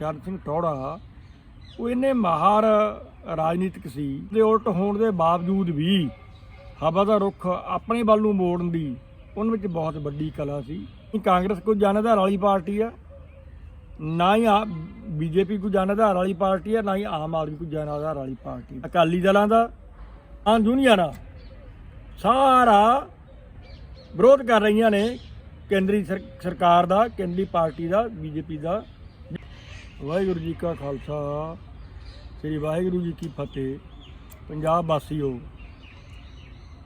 ਚਰਨ ਸਿੰਘ ਟੌੜਾ ਉਹ ਇੰਨੇ ਮਾਹਰ ਰਾਜਨੀਤਿਕ ਸੀ ਦੇ ਉਲਟ ਹੋਣ ਦੇ ਬਾਵਜੂਦ ਵੀ ਹਵਾ ਦਾ ਰੁੱਖ ਆਪਣੇ ਵੱਲ ਨੂੰ ਮੋੜਨ ਦੀ ਉਹਨਾਂ ਵਿੱਚ ਬਹੁਤ ਵੱਡੀ ਕਲਾ ਸੀ। ਕਾਂਗਰਸ ਕੋਈ ਜਨਆਧਾਰ ਵਾਲੀ ਪਾਰਟੀ ਆ, ਨਾ ਹੀ ਆ ਬੀਜੇਪੀ ਕੋਈ ਜਨਆਧਾਰ ਵਾਲੀ ਪਾਰਟੀ ਆ, ਨਾ ਹੀ ਆਮ ਆਦਮੀ ਕੋਈ ਜਨਆਧਾਰ ਵਾਲੀ ਪਾਰਟੀ। ਅਕਾਲੀ ਦਲਾਂ ਦਾ ਆਂ ਦੁਨੀਆ ਸਾਰਾ ਵਿਰੋਧ ਕਰ ਰਹੀਆਂ ਨੇ ਕੇਂਦਰੀ ਸਰ- ਸਰਕਾਰ ਦਾ, ਕੇਂਦਰੀ ਪਾਰਟੀ ਦਾ, ਬੀਜੇਪੀ ਦਾ। ਵਾਹਿਗੁਰੂ ਜੀ ਕਾ ਖਾਲਸਾ, ਸ੍ਰੀ ਵਾਹਿਗੁਰੂ ਜੀ ਕੀ ਫਤਿਹ। ਪੰਜਾਬ ਵਾਸੀਓ,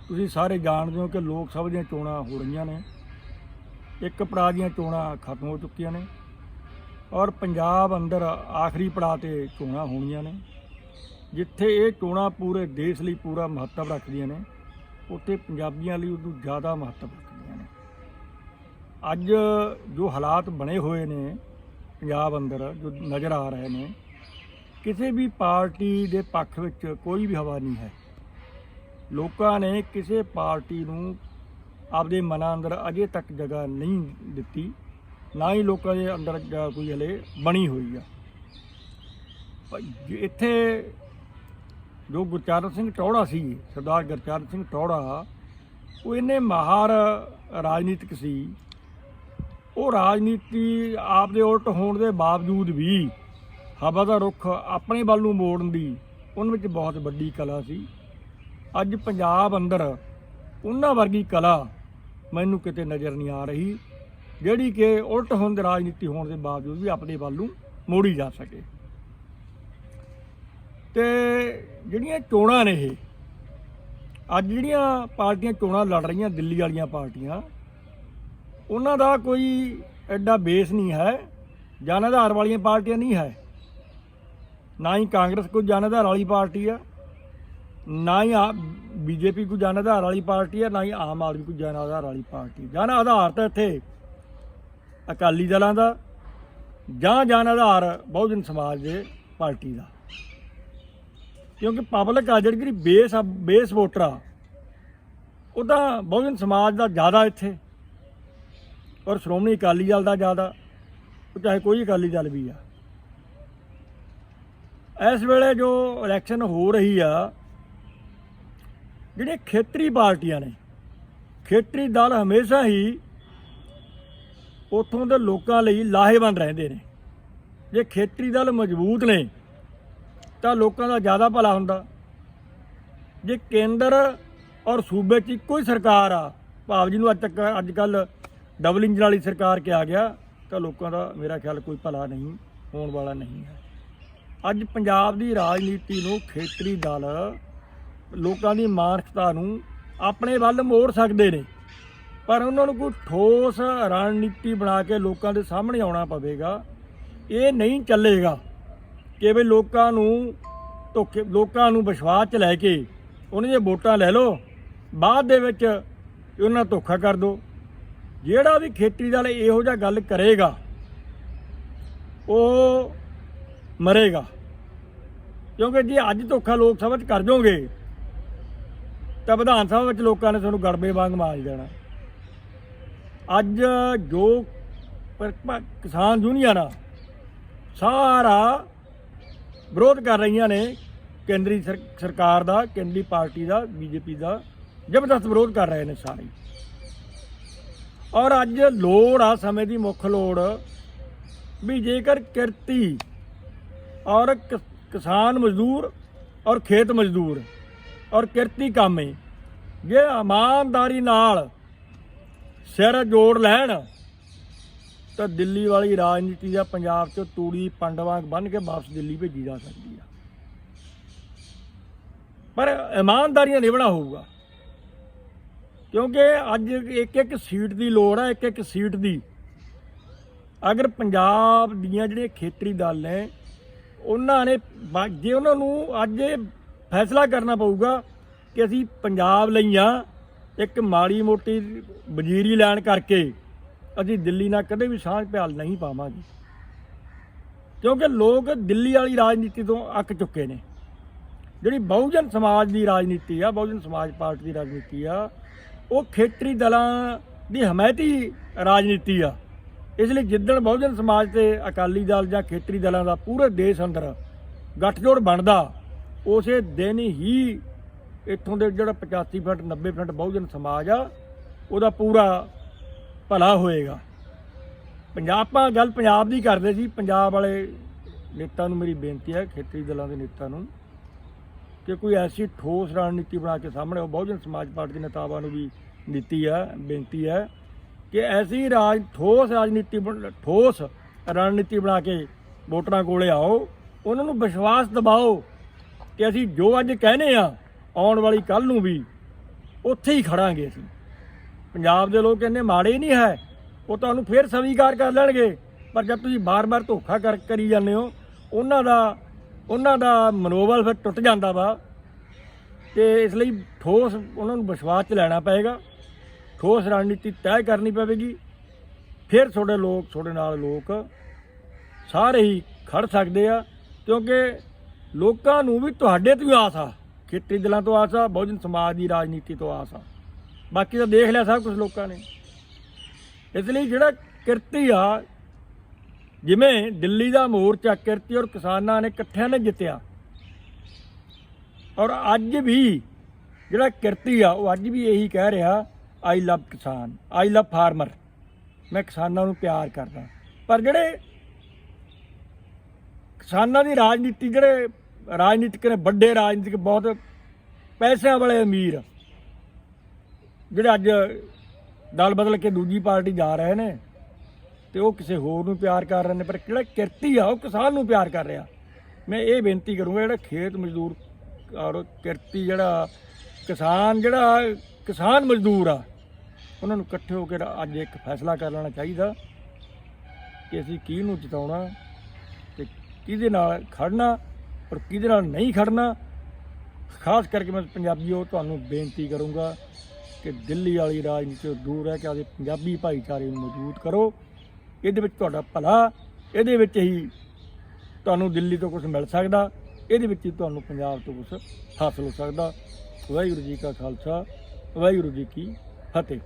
ਤੁਸੀਂ ਸਾਰੇ ਜਾਣਦੇ ਹੋ ਕਿ ਲੋਕ ਸਭਾ ਦੀਆਂ ਚੋਣਾਂ ਹੋ ਰਹੀਆਂ ਨੇ। ਇੱਕ ਪੜਾਅ ਦੀਆਂ ਚੋਣਾਂ ਖਤਮ ਹੋ ਚੁੱਕੀਆਂ ਨੇ ਔਰ ਪੰਜਾਬ ਅੰਦਰ ਆਖਰੀ ਪੜਾਅ ਤੇ ਚੋਣਾਂ ਹੋਣੀਆਂ ਨੇ। ਜਿੱਥੇ ਇਹ ਚੋਣਾਂ ਪੂਰੇ ਦੇਸ਼ ਲਈ ਪੂਰਾ ਮਹੱਤਵ ਰੱਖਦੀਆਂ ਨੇ, ਉੱਥੇ ਪੰਜਾਬੀਆਂ ਲਈ ਉਦੋਂ ਜ਼ਿਆਦਾ ਮਹੱਤਵ ਰੱਖਦੀਆਂ ਨੇ। ਅੱਜ ਜੋ ਹਾਲਾਤ ਬਣੇ ਹੋਏ ਨੇ ਪੰਜਾਬ ਅੰਦਰ ਜੋ ਨਜ਼ਰ ਆ ਰਹੇ ਨੇ, ਕਿਸੇ ਵੀ ਪਾਰਟੀ ਦੇ ਪੱਖ ਵਿੱਚ ਕੋਈ ਵੀ ਹਵਾ ਨਹੀਂ ਹੈ। ਲੋਕਾਂ ਨੇ ਕਿਸੇ ਪਾਰਟੀ ਨੂੰ ਆਪਦੇ ਮਨਾਂ ਅੰਦਰ ਅਜੇ ਤੱਕ ਜਗ੍ਹਾ ਨਹੀਂ ਦਿੱਤੀ, ਨਾ ਹੀ ਲੋਕਾਂ ਦੇ ਅੰਦਰ ਕੋਈ ਹਲੇ ਬਣੀ ਹੋਈ ਆ। ਇੱਥੇ ਜੋ ਗੁਰਚਰਨ ਸਿੰਘ ਟੌੜਾ ਸੀ, ਸਰਦਾਰ ਗੁਰਚਰਨ ਸਿੰਘ ਟੌੜਾ ਉਹ ਇੰਨੇ ਮਾਹਰ ਰਾਜਨੀਤਿਕ ਸੀ ਉਹ ਰਾਜਨੀਤੀ ਆਪਦੇ ਉਲਟ ਹੋਣ ਦੇ ਬਾਵਜੂਦ ਵੀ ਹਵਾ ਦਾ ਰੁੱਖ ਆਪਣੇ ਵੱਲ ਨੂੰ ਮੋੜਨ ਦੀ ਉਹਨਾਂ ਵਿੱਚ ਬਹੁਤ ਵੱਡੀ ਕਲਾ ਸੀ। ਅੱਜ ਪੰਜਾਬ ਅੰਦਰ ਉਹਨਾਂ ਵਰਗੀ ਕਲਾ ਮੈਨੂੰ ਕਿਤੇ ਨਜ਼ਰ ਨਹੀਂ ਆ ਰਹੀ, ਜਿਹੜੀ ਕਿ ਉਲਟ ਹੋਣ ਦੇ ਰਾਜਨੀਤੀ ਹੋਣ ਦੇ ਬਾਵਜੂਦ ਵੀ ਆਪਣੇ ਵੱਲ ਨੂੰ ਮੋੜੀ ਜਾ ਸਕੇ। ਤੇ ਜਿਹੜੀਆਂ ਚੋਣਾਂ ਨੇ ਇਹ, ਅੱਜ ਜਿਹੜੀਆਂ ਪਾਰਟੀਆਂ ਚੋਣਾਂ ਲੜ ਰਹੀਆਂ, ਦਿੱਲੀ ਵਾਲੀਆਂ ਪਾਰਟੀਆਂ ਉਹਨਾਂ ਦਾ ਕੋਈ ਐਡਾ ਬੇਸ ਨਹੀਂ ਹੈ, ਜਨ ਆਧਾਰ ਵਾਲੀਆਂ ਪਾਰਟੀਆਂ ਨਹੀਂ ਹੈ। ਨਾ ਹੀ ਕਾਂਗਰਸ ਕੋਈ ਜਨਾਧਾਰ ਵਾਲੀ ਪਾਰਟੀ ਆ, ਨਾ ਹੀ ਆ ਬੀਜੇਪੀ ਕੋਈ ਜਨਾਧਾਰ ਵਾਲੀ ਪਾਰਟੀ ਆ, ਨਾ ਹੀ ਆਮ ਆਦਮੀ ਕੋਈ ਜਨਾਧਾਰ ਵਾਲੀ ਪਾਰਟੀ। ਜਨ ਆਧਾਰ ਤਾਂ ਇੱਥੇ ਅਕਾਲੀ ਦਲਾਂ ਦਾ, ਜਾਂ ਜਨ ਆਧਾਰ ਬਹੁਜਨ ਸਮਾਜ ਦੇ ਪਾਰਟੀ ਦਾ। ਕਿਉਂਕਿ ਪਬਲਿਕ ਆ ਜਿਹੜੀ ਜਿਹੜੀ ਬੇਸ ਆ, ਬੇਸ ਵੋਟਰ ਆ, ਉਹ ਤਾਂ ਬਹੁਜਨ ਸਮਾਜ ਦਾ ਜ਼ਿਆਦਾ ਇੱਥੇ। ਔਰ ਸ਼੍ਰੋਮਣੀ ਅਕਾਲੀ ਦਲ ਦਾ ਜ਼ਿਆਦਾ ਚਾਹੇ ਕੋਈ ਅਕਾਲੀ ਦਲ ਵੀ ਆ। ਇਸ ਵੇਲੇ ਜੋ ਇਲੈਕਸ਼ਨ ਹੋ ਰਹੀ ਆ, ਜਿਹੜੇ ਖੇਤਰੀ ਪਾਰਟੀਆਂ ਨੇ, ਖੇਤਰੀ ਦਲ ਹਮੇਸ਼ਾ ਹੀ ਉੱਥੋਂ ਦੇ ਲੋਕਾਂ ਲਈ ਲਾਹੇਵੰਦ ਰਹਿੰਦੇ ਨੇ। ਜੇ ਖੇਤਰੀ ਦਲ ਮਜ਼ਬੂਤ ਨੇ, ਤਾਂ ਲੋਕਾਂ ਦਾ ਜ਼ਿਆਦਾ ਭਲਾ ਹੁੰਦਾ। ਜੇ ਕੇਂਦਰ ਔਰ ਸੂਬੇ 'ਚ ਇੱਕੋ ਹੀ ਸਰਕਾਰ ਆ, ਭਾਵ ਜਿਹਨੂੰ ਅੱਜ ਤੱਕ, ਅੱਜ ਕੱਲ ਡਬਲ ਇੰਜਨ ਵਾਲੀ ਸਰਕਾਰ ਕੇ ਆ ਗਿਆ, ਤਾਂ ਲੋਕਾਂ ਦਾ ਮੇਰਾ ਖਿਆਲ ਕੋਈ ਭਲਾ ਨਹੀਂ, ਹੋਣ ਵਾਲਾ ਨਹੀਂ ਹੈ। ਅੱਜ ਪੰਜਾਬ ਦੀ ਰਾਜਨੀਤੀ ਨੂੰ ਖੇਤਰੀ ਦਲ ਲੋਕਾਂ ਦੀ ਮਾਨਸਿਕਤਾ ਨੂੰ ਆਪਣੇ ਵੱਲ ਮੋੜ ਸਕਦੇ ਨੇ, ਪਰ ਉਹਨਾਂ ਨੂੰ ਕੋਈ ਠੋਸ ਰਣਨੀਤੀ ਬਣਾ ਕੇ ਲੋਕਾਂ ਦੇ ਸਾਹਮਣੇ ਆਉਣਾ ਪਵੇਗਾ, ਇਹ ਨਹੀਂ ਚੱਲੇਗਾ ਕਿ ਵੀ ਲੋਕਾਂ ਨੂੰ ਧੋਖੇ, ਲੋਕਾਂ ਨੂੰ ਵਿਸ਼ਵਾਸ 'ਚ ਲੈ ਕੇ ਉਹਨਾਂ ਦੀਆਂ ਵੋਟਾਂ ਲੈ ਲਓ, ਬਾਅਦ ਦੇ ਵਿੱਚ ਉਹਨਾਂ ਧੋਖਾ ਕਰ ਦਿਓ। ਜਿਹੜਾ ਵੀ ਖੇਤੀ ਦਲ ਇਹੋ ਜਿਹਾ ਗੱਲ ਕਰੇਗਾ, ਉਹ ਮਰੇਗਾ। ਕਿਉਂਕਿ ਜੇ ਅੱਜ ਧੋਖਾ ਲੋਕ ਸਭਾ 'ਚ ਕਰ ਜਾਓਗੇ, ਤਾਂ ਵਿਧਾਨ ਸਭਾ ਵਿੱਚ ਲੋਕਾਂ ਨੇ ਤੁਹਾਨੂੰ ਗੜਬੇ ਵਾਂਗ ਮਾਰ ਦੇਣਾ ਅੱਜ ਜੋ ਕਿਸਾਨ ਯੂਨੀਅਨ ਆ, ਸਾਰਾ ਵਿਰੋਧ ਕਰ ਰਹੀਆਂ ਨੇ ਕੇਂਦਰੀ ਸਰ- ਸਰਕਾਰ ਦਾ, ਕੇਂਦਰੀ ਪਾਰਟੀ ਦਾ, ਬੀਜੇਪੀ ਦਾ, ਜ਼ਬਰਦਸਤ ਵਿਰੋਧ ਕਰ ਰਹੇ ਨੇ ਸਾਰੇ। ਔਰ ਅੱਜ ਲੋੜ ਆ, ਸਮੇਂ ਦੀ ਮੁੱਖ ਲੋੜ। ਵੀ ਜੇਕਰ ਕਿਰਤੀ ਔਰ ਕਿਸਾਨ ਮਜ਼ਦੂਰ ਔਰ ਖੇਤ ਮਜ਼ਦੂਰ ਔਰ ਕਿਰਤੀ ਕਾਮੇ, ਜੇ ਇਮਾਨਦਾਰੀ ਨਾਲ ਸਿਰ ਜੋੜ ਲੈਣ, ਤਾਂ ਦਿੱਲੀ ਵਾਲੀ ਰਾਜਨੀਤੀ ਦਾ ਪੰਜਾਬ 'ਚ ਤੂੜੀ ਪੰਡ ਵਾਂਗ ਕੇ ਵਾਪਸ ਦਿੱਲੀ ਭੇਜੀ ਜਾ ਸਕਦੀ ਆ। ਪਰ ਇਮਾਨਦਾਰੀਆਂ ਨਿਭਣਾ ਹੋਊਗਾ। ਕਿਉਂਕਿ ਅੱਜ ਇੱਕ ਇੱਕ ਸੀਟ ਦੀ ਲੋੜ ਆ, ਇੱਕ ਇੱਕ ਸੀਟ ਦੀ। ਅਗਰ ਪੰਜਾਬ ਦੀਆਂ ਜਿਹੜੀਆਂ ਖੇਤਰੀ ਦਲ ਨੇ ਉਹਨਾਂ ਨੇ ਜੇ ਉਹਨਾਂ ਨੂੰ ਅੱਜ ਇਹ ਫੈਸਲਾ ਕਰਨਾ ਪਊਗਾ ਕਿ ਅਸੀਂ ਪੰਜਾਬ ਲਈ ਲਈਆਂ ਇੱਕ ਮਾੜੀ ਮੋਟੀ ਵਜ਼ੀਰੀ ਲੈਣ ਕਰਕੇ ਅਸੀਂ ਦਿੱਲੀ ਨਾਲ ਕਦੇ ਵੀ ਸਾਂਝ ਪਿਆਲ ਨਹੀਂ ਪਾਵਾਂਗੇ। ਕਿਉਂਕਿ ਲੋਕ ਦਿੱਲੀ ਵਾਲੀ ਰਾਜਨੀਤੀ ਤੋਂ ਅੱਕ ਚੁੱਕੇ ਨੇ। ਜਿਹੜੀ ਬਹੁਜਨ ਸਮਾਜ ਦੀ ਰਾਜਨੀਤੀ ਆ, ਬਹੁਜਨ ਸਮਾਜ ਪਾਰਟੀ ਦੀ ਰਾਜਨੀਤੀ ਆ ਉਹ ਖੇਤਰੀ ਦਲਾਂ ਦੀ ਹਮਾਇਤੀ ਰਾਜਨੀਤੀ ਆ। ਇਸ ਲਈ ਜਿੱਦਣ ਬਹੁਜਨ ਸਮਾਜ ਤੇ ਅਕਾਲੀ ਦਲ ਜਾਂ ਖੇਤਰੀ ਦਲਾਂ ਦਾ ਪੂਰੇ ਦੇਸ਼ ਅੰਦਰ ਗੱਠਜੋੜ ਬਣਦਾ, ਉਸੇ ਦਿਨ ਹੀ ਇੱਥੋਂ ਦੇ ਜਿਹੜਾ 85% 90% ਬਹੁਜਨ ਸਮਾਜ ਆ, ਉਹਦਾ ਪੂਰਾ ਭਲਾ ਹੋਏਗਾ। ਪੰਜਾਬਾਂ ਗੱਲ ਪੰਜਾਬ ਦੀ ਕਰਦੇ ਸੀ। ਪੰਜਾਬ ਵਾਲੇ ਨੇਤਾ ਨੂੰ ਮੇਰੀ ਬੇਨਤੀ ਹੈ, ਖੇਤਰੀ ਦਲਾਂ ਦੇ ਨੇਤਾ ਨੂੰ। ਕਿ ਕੋਈ ਐਸੀ ਠੋਸ ਰਣਨੀਤੀ ਬਣਾ ਕੇ ਸਾਹਮਣੇ ਉਹ ਬਹੁਜਨ ਸਮਾਜ ਪਾਰਟੀ ਦੇ ਨੇਤਾਵਾਂ ਨੂੰ ਵੀ ਨੀਤੀ ਹੈ, ਬੇਨਤੀ ਹੈ ਕਿ ਐਸੀ ਰਾਜ, ਠੋਸ ਰਾਜਨੀਤੀ ਬਣ- ਠੋਸ ਰਣਨੀਤੀ ਬਣਾ ਕੇ ਵੋਟਰਾਂ ਕੋਲੇ ਆਓ। ਉਹਨਾਂ ਨੂੰ ਵਿਸ਼ਵਾਸ ਦਿਵਾਓ ਕਿ ਅਸੀਂ ਜੋ ਅੱਜ ਕਹਿੰਦੇ ਆ ਆਉਣ ਵਾਲੀ ਕੱਲ ਨੂੰ ਵੀ ਉੱਥੇ ਹੀ ਖੜਾਂਗੇ ਅਸੀਂ। ਪੰਜਾਬ ਦੇ ਲੋਕ ਕਹਿੰਦੇ ਮਾੜੇ ਨਹੀਂ ਹੈ, ਉਹ ਤੁਹਾਨੂੰ ਫੇਰ ਸਵੀਕਾਰ ਕਰ ਲੈਣਗੇ। ਪਰ ਜਦ ਤੁਸੀਂ ਬਾਰ-ਬਾਰ ਧੋਖਾ ਕਰ, ਕਰੀ ਜਾਂਦੇ ਹੋ, ਉਹਨਾਂ ਦਾ ਉਹਨਾਂ ਦਾ ਮਨੋਬਲ ਫਿਰ ਟੁੱਟ ਜਾਂਦਾ ਵਾ ਤੇ ਇਸ ਲਈ ਠੋਸ ਉਹਨਾਂ ਨੂੰ ਵਿਸ਼ਵਾਸ 'ਚ ਲੈਣਾ ਪਏਗਾ। ਠੋਸ ਰਣਨੀਤੀ ਤੈਅ ਕਰਨੀ ਪਵੇਗੀ। ਫਿਰ ਤੁਹਾਡੇ ਲੋਕ, ਤੁਹਾਡੇ ਨਾਲ ਲੋਕ ਸਾਰੇ ਹੀ ਖੜ ਸਕਦੇ ਆ, ਕਿਉਂਕਿ ਲੋਕਾਂ ਨੂੰ ਵੀ ਤੁਹਾਡੇ ਤੋਂ ਹੀ ਆਸ ਆ। ਖੇਤੀ ਦਲਾਂ ਤੋਂ ਆਸ ਆ, ਬਹੁਜਨ ਸਮਾਜ ਦੀ ਰਾਜਨੀਤੀ ਤੋਂ ਆਸ ਆ। ਬਾਕੀ ਤਾਂ ਦੇਖ ਲਿਆ ਸਭ ਕੁਝ ਲੋਕਾਂ ਨੇ। ਇਸ ਲਈ ਜਿਹੜਾ ਕਿਰਤੀ ਆ ਜਿਵੇਂ ਦਿੱਲੀ ਦਾ ਮੋਰਚਾ ਕਿਰਤੀ ਔਰ ਕਿਸਾਨਾਂ ਨੇ ਇਕੱਠਿਆਂ ਨੇ ਜਿੱਤਿਆ। ਔਰ ਅੱਜ ਵੀ ਜਿਹੜਾ ਕਿਰਤੀ ਆ, ਉਹ ਅੱਜ ਵੀ ਇਹੀ ਕਹਿ ਰਿਹਾ ਆਈ ਲਵ ਕਿਸਾਨ ਆਈ ਲਵ ਫਾਰਮਰ ਮੈਂ ਕਿਸਾਨਾਂ ਨੂੰ ਪਿਆਰ ਕਰਦਾ। ਪਰ ਜਿਹੜੇ ਕਿਸਾਨਾਂ ਦੀ ਰਾਜਨੀਤੀ, ਜਿਹੜੇ ਰਾਜਨੀਤਿਕ ਨੇ, ਵੱਡੇ ਰਾਜਨੀਤਿਕ, ਬਹੁਤ ਪੈਸਿਆਂ ਵਾਲੇ ਅਮੀਰ, ਜਿਹੜੇ ਅੱਜ ਦਲ ਬਦਲ ਕੇ ਦੂਜੀ ਪਾਰਟੀ ਜਾ ਰਹੇ ਨੇ ਤੇ ਉਹ ਕਿਸੇ ਹੋਰ ਨੂੰ ਪਿਆਰ ਕਰ ਰਹੇ ਨੇ, ਪਰ ਜਿਹੜਾ ਕਿਰਤੀ ਆ, ਉਹ ਕਿਸਾਨ ਨੂੰ ਪਿਆਰ ਕਰ ਰਿਹਾ। ਮੈਂ ਇਹ ਬੇਨਤੀ ਕਰੂੰਗਾ, ਜਿਹੜਾ ਖੇਤ ਮਜ਼ਦੂਰ ਔਰ ਕਿਰਤੀ ਜਿਹੜਾ ਕਿਸਾਨ ਜਿਹੜਾ ਕਿਸਾਨ ਮਜ਼ਦੂਰ ਆ, ਉਹਨਾਂ ਨੂੰ ਇਕੱਠੇ ਹੋ ਕੇ ਅੱਜ ਇੱਕ ਫੈਸਲਾ ਕਰ ਲੈਣਾ ਚਾਹੀਦਾ ਕਿ ਅਸੀਂ ਕਿਹਨੂੰ ਜਿਤਾਉਣਾ ਤੇ ਕਿਹਦੇ ਨਾਲ ਖੜਨਾ ਔਰ ਕਿਹਦੇ ਨਾਲ ਨਹੀਂ ਖੜਨਾ। ਖਾਸ ਕਰਕੇ ਮੈਂ ਪੰਜਾਬੀਓ, ਤੁਹਾਨੂੰ ਬੇਨਤੀ ਕਰੂੰਗਾ ਕਿ ਦਿੱਲੀ ਵਾਲੀ ਰਾਜਨੀਤੀ ਤੋਂ ਦੂਰ ਰਹਿ ਕੇ ਆਪਦੇ ਪੰਜਾਬੀ ਭਾਈਚਾਰੇ ਨੂੰ ਮਜ਼ਬੂਤ ਕਰੋ। ਇਹਦੇ ਵਿੱਚ ਤੁਹਾਡਾ ਭਲਾ, ਇਹਦੇ ਵਿੱਚ ਹੀ ਤੁਹਾਨੂੰ ਦਿੱਲੀ ਤੋਂ ਕੁਝ ਮਿਲ ਸਕਦਾ, ਇਹਦੇ ਵਿੱਚ ਹੀ ਤੁਹਾਨੂੰ ਪੰਜਾਬ ਤੋਂ ਕੁਝ ਹਾਸਲ ਹੋ ਸਕਦਾ। ਵਾਹਿਗੁਰੂ ਜੀ ਕਾ ਖਾਲਸਾ, ਵਾਹਿਗੁਰੂ ਜੀ ਕੀ ਫਤਿਹ।